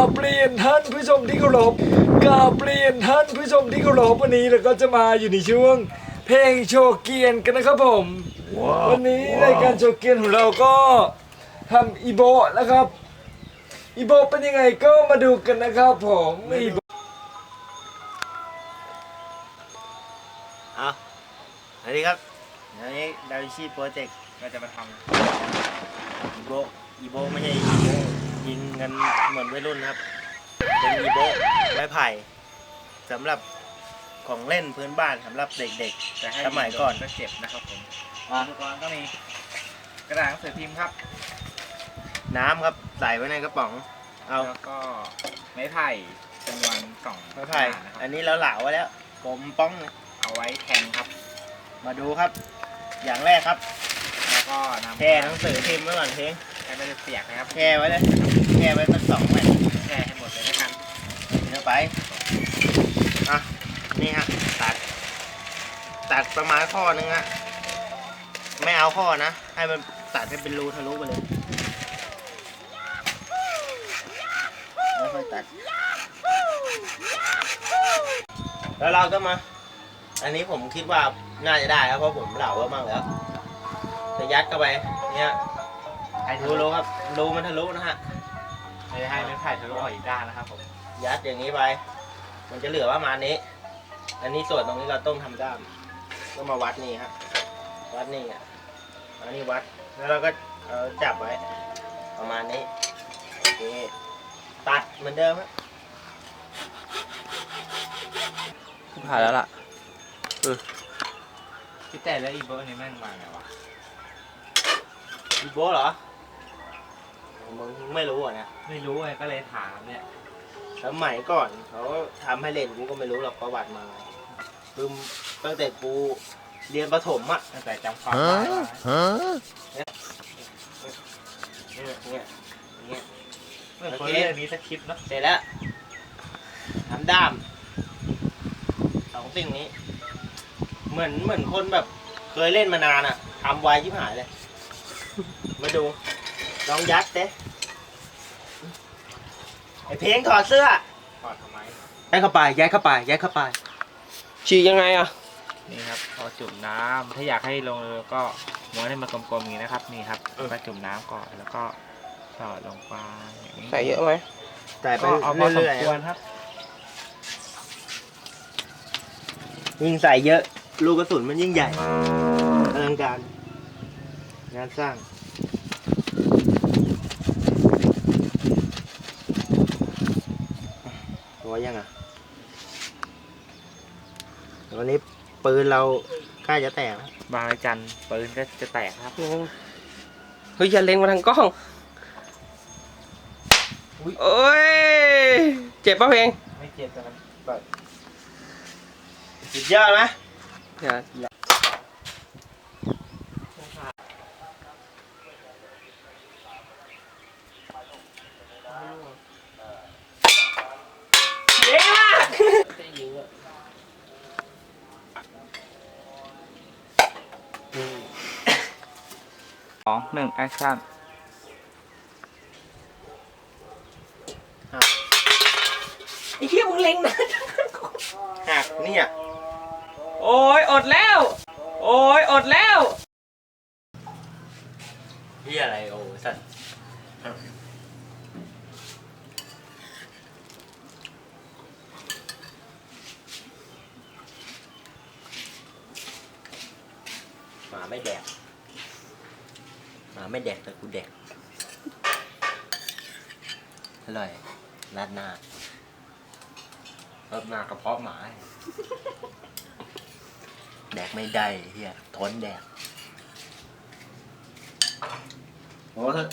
ชมที่เคารพกราบเรียนท่านผู้ชมที่เคารพวันนี้เราก็จะมาอยู่ในช่วง เพลงโชว์เกียนกันนะครับผม วันนี้รายการโชว์เกียนของเราก็ทำอีโบะนะครับ อีโบะเป็นยังไงก็มาดูกันนะครับผมอีโบะเอาสวัสดีครับอันนี้ดาวิชีโปรเจกต์ก็จะมาทำอีโบอีโบไม่ใช่อีโบ ยิงกันเหมือนวัยรุ่นนะครับ เป็นอีโบไม้ไผ่สำหรับของเล่นพื้นบ้านสำหรับเด็กจะให้สมัยก่อนก็เจ็บนะครับผมอุปกรณ์ก็มีกระดาษหนังสือพิมพ์ครับๆน้ำครับใส่ไว้ในกระป๋องเอาแล้วก็ไม้ไผ่จำนวนสองไม้ไผ่หน้านะคอัรับนนี้เราเหลาไว้แล้วกลมป้องเลยเอาไว้แทงครับ มาดูครับ อย่างแรกครับแล้วก็นำแช่หนังสือพิมพ์ไว้ก่อนเพลงให้ไม่ได้เปียกนะครับแช่ไว้เลย แช่ไว้สักสองแผ่นแช่ให้หมดเลยนะครับเดี๋ยวไปอะนี่ฮะตัด ตัดประมาณข้อนึงฮะไม่เอาข้อนะ ให้มันตัดให้เป็นรูทะลุไปเลยแล้วค่อยตัด แล้วเราก็มา อันนี้ผมคิดว่าน่าจะได้ครับเพราะผมเหล่าไว้บ้างแล้วจะยัดเข้าไปเนี่ยให้รูรูครับรูมันทะลุนะฮะ ไม่ได้ให้ไม้ไผ่ทะลุออกอีกด้านนะครับผมยัดอย่างนี้ไป มันจะเหลือประมาณนี้ อันนี้ส่วนตรงนี้เราต้องทำด้ามก็มาวัดนี่ฮะวัดนี่อะอันนี้วัด แล้วเราก็เอาจับไว้ ประมาณนี้โอเคตัดเหมือนเดิมฮะผ่านแล้วล่ะพี่แต่แล้วอีเบิร์นี่แม่งมาไงวะอีโบะเหรอ มึงไม่รู้อะนะไม่รู้ไงก็เลยถามเนี่ยสมัยก่อนเขาทำให้เล่นกูก็ไม่รู้หรอกประวัติมาไงคือตั้งแต่กูเรียนประถมอะตั้งแต่จำความได้ว่าเนี่ยเนี่ยเนี่ยเหมือนคนโอเคเรื่องนี้สักคลิปเนอะเสร็จแล้วทำด้ามสองสิ่งนี้ เหมือนเหมือนคนแบบ เคยเล่นมานานอะทำไวชิบหายเลย มาดู ลองยัดเด้ไอเพลงถอดเสื้อ ถอดทำไมยัดเข้าไปยัดเข้าไปยัดเข้าไปฉีกยังไงอะ นี่ครับพอจุ่มน้ำถ้าอยากให้ลงเร็วๆก็ม้วนให้มันกลมๆอย่างนี้นะครับ นี่ครับเออก็จุ่มน้ำก่อนแล้วก็สอดลงไปอย่างนี้ใส่เยอะไหมแต่ไปก็เอาพอสมเรื่อยควรครับ ๆยิ่งใส่เยอะ ลูกกระสุนมันยิ่งใหญ่อลังการงานสร้าง พอยังอะวันนี้ปืนเราใกล้จะแตกแล้วบางระจันปืนก็จะแตกครับ เฮ้ยอย่าเล็งมาทางกล้องโอ้ย เจ็บป่ะเพลงไม่เจ็บแต่มันสุดยอดไหมอย่า ส องหนึ่งแอคชั่นไอ้เหี้ยมึงเล็งนะหักเนี่ย โอ้ยอดแล้ว โอ้ยอดแล้วที่อะไรโอ้สัตว์หมาไม่แดกหมา ไม่แดกแต่กูแดก อร่อยราดหน้าราดหน้ากระเพาะหมาแดกไม่ได้เฮียทนแดกโอ้เถอะ